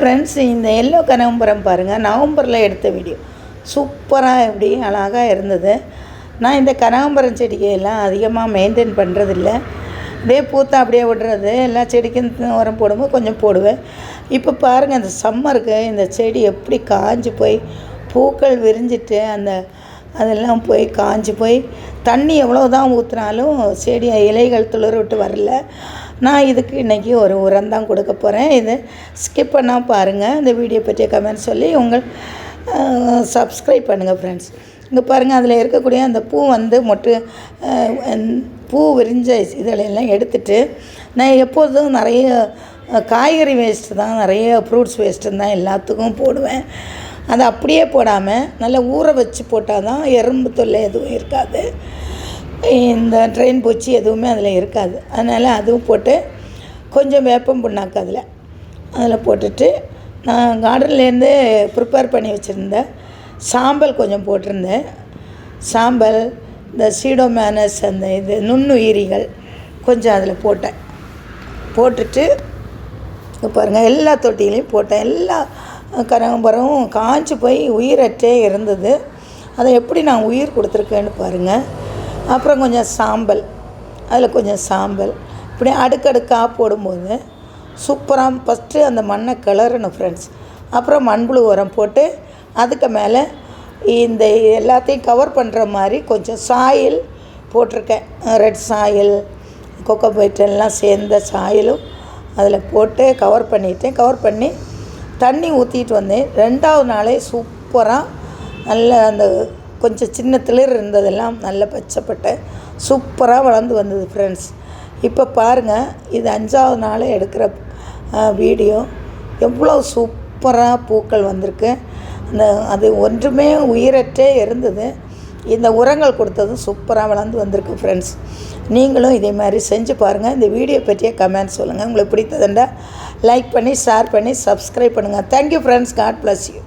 Friends இந்த yellow கனகாம்பரம் பாருங்கள் நவம்பரில் எடுத்த வீடியோ சூப்பராக எப்படி அழகாக இருந்தது. நான் இந்த கனகாம்பரம் செடியெல்லாம் அதிகமாக மெயின்டைன் பண்ணுறதில்ல அப்படியே பூத்தா அப்படியே விடுறது. எல்லா செடிக்கும் உரம் போடும்போது கொஞ்சம் போடுவேன். இப்போ பாருங்கள் இந்த சம்மருக்கு இந்த செடி எப்படி காஞ்சி போய் பூக்கள் விரிஞ்சிட்டு அந்த அதெல்லாம் போய் காஞ்சி போய் தண்ணி எவ்வளோ தான் ஊற்றினாலும் செடி இலைகள் துளிர் விட்டு வரல. நான் இதுக்கு இன்றைக்கி ஒரு உரம் தான் கொடுக்க போகிறேன் இது ஸ்கிப் பண்ணால் பாருங்கள் இந்த வீடியோ பற்றிய கமெண்ட் சொல்லி உங்கள் சப்ஸ்கிரைப் பண்ணுங்கள் ஃப்ரெண்ட்ஸ் இங்கே பாருங்கள் அதில் இருக்கக்கூடிய அந்த பூ வந்து மொட்டு பூ விரிஞ்ச இதெல்லாம் எடுத்துட்டு நான் எப்போதும் நிறைய காய்கறி வேஸ்ட்டு தான் நிறைய ஃப்ரூட்ஸ் வேஸ்ட்டு தான் எல்லாத்துக்கும் போடுவேன். அதை அப்படியே போடாமல் நல்லா ஊற வச்சு போட்டால் தான் எறும்பு தொல்லை எதுவும் இருக்காது. இந்த ட்ரெயின் பூச்சி எதுவுமே அதில் இருக்காது. அதனால் அதுவும் போட்டு கொஞ்சம் வேப்பம் புண்ணாக்கு அதில். அதில் போட்டுட்டு நான் கார்டன்லேருந்து ப்ரிப்பேர் பண்ணி வச்சுருந்தேன் சாம்பல் கொஞ்சம் போட்டிருந்தேன். சாம்பல் இந்த சீடோமேனஸ் அந்த இது நுண்ணுயிரிகள் கொஞ்சம் அதில் போட்டேன். போட்டுட்டு பாருங்கள் எல்லா தொட்டிகளையும் போட்டேன். எல்லா கனகாம்பரமும் காஞ்சு போய் உயிரற்றே இருந்தது. அதை எப்படி நான் உயிர் கொடுத்துருக்கேன்னு பாருங்கள் அப்புறம் கொஞ்சம் சாம்பல். அதில் கொஞ்சம் சாம்பல். இப்படி அடுக்கடுக்காக போடும்போது சூப்பராக ஃபஸ்ட்டு அந்த மண்ணை கிளறணும் ஃப்ரெண்ட்ஸ் அப்புறம் மண்புழு உரம் போட்டு அதுக்கு மேலே இந்த எல்லாத்தையும் கவர் பண்ணுற மாதிரி கொஞ்சம் சாயில் போட்டிருக்கேன். ரெட் சாயில் கொக்கோ பைட் எல்லாம் சேர்ந்த சாயிலும் அதில் போட்டு கவர் பண்ணிட்டேன். கவர் பண்ணி தண்ணி ஊற்றிட்டு வந்தேன். ரெண்டாவது நாளே சூப்பராக நல்ல அந்த கொஞ்சம் சின்ன திளிர் இருந்ததெல்லாம் நல்ல பச்சைப்பட்டை சூப்பராக வளர்ந்து வந்தது ஃப்ரெண்ட்ஸ் இப்போ பாருங்கள் இது அஞ்சாவது நாள் எடுக்கிற வீடியோ எவ்வளோ சூப்பராக பூக்கள் வந்திருக்கு. அந்த அது ஒன்றுமே உயிரற்றே இருந்தது. இந்த உரங்கள் கொடுத்ததும் சூப்பராக வளர்ந்து வந்திருக்கு ஃப்ரெண்ட்ஸ் நீங்களும் இதே மாதிரி செஞ்சு பாருங்கள் இந்த வீடியோ பற்றிய கமெண்ட் சொல்லுங்கள் உங்களுக்கு பிடித்ததுண்டா லைக் பண்ணி ஷேர் பண்ணி சப்ஸ்கிரைப் பண்ணுங்கள் thank you friends god bless you